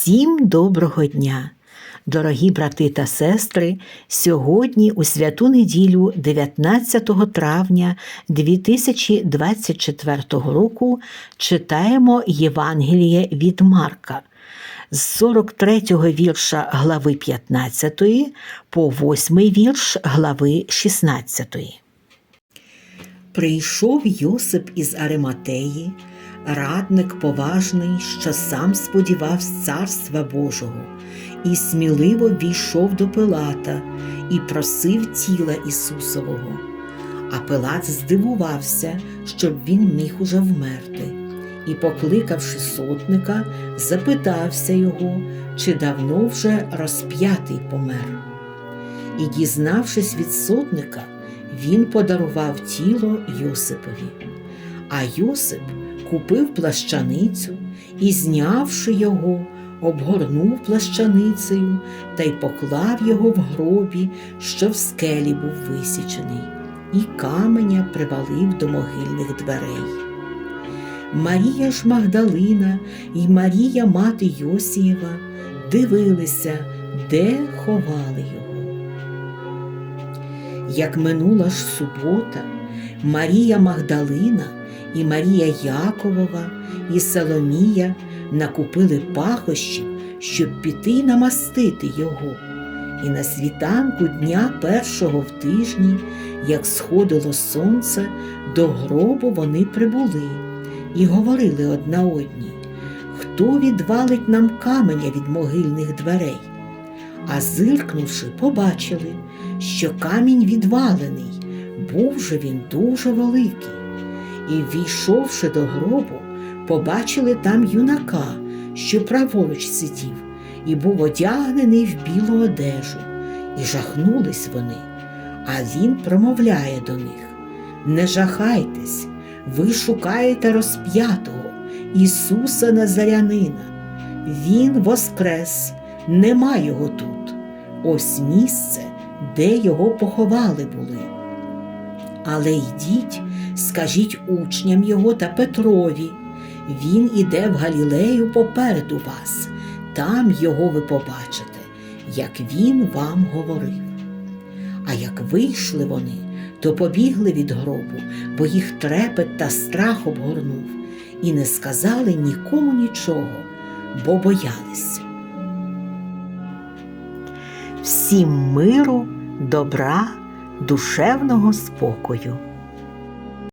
Всім доброго дня! Дорогі брати та сестри, сьогодні у святу неділю 19 травня 2024 року читаємо Євангеліє від Марка з 43 вірша глави 15 по 8 вірш глави 16. Прийшов Йосип із Ариматеї, радник поважний, що сам сподівався царства Божого, і сміливо війшов до Пилата і просив тіла Ісусового. А Пилат здивувався, щоб він міг уже вмерти, і, покликавши сотника, запитався його, чи давно вже розп'ятий помер. І, дізнавшись від сотника, він подарував тіло Йосипові. А Йосип купив плащаницю і, знявши його, обгорнув плащаницею та й поклав його в гробі, що в скелі був висічений, і каменя привалив до могильних дверей. Марія ж Магдалина і Марія мати Йосієва дивилися, де ховали його. Як минула ж субота, Марія Магдалина і Марія Яковова і Соломія накупили пахощів, щоб піти намастити його. І на світанку дня першого в тижні, як сходило сонце, до гробу вони прибули і говорили одна одній, хто відвалить нам каменя від могильних дверей. А зиркнувши, побачили, що камінь відвалений, був же він дуже великий. І, війшовши до гробу, побачили там юнака, що праворуч сидів, і був одягнений в білу одежу, і жахнулись вони. А він промовляє до них: Не жахайтесь, ви шукаєте розп'ятого Ісуса Назарянина. Він воскрес, нема його тут. Ось місце, де його поховали були. Але йдіть, скажіть учням його та Петрові. Він іде в Галілею попереду вас, там його ви побачите, як він вам говорив. А як вийшли вони, то побігли від гробу, бо їх трепет та страх обгорнув, і не сказали нікому нічого, бо боялися. Всім миру, добра, душевного спокою.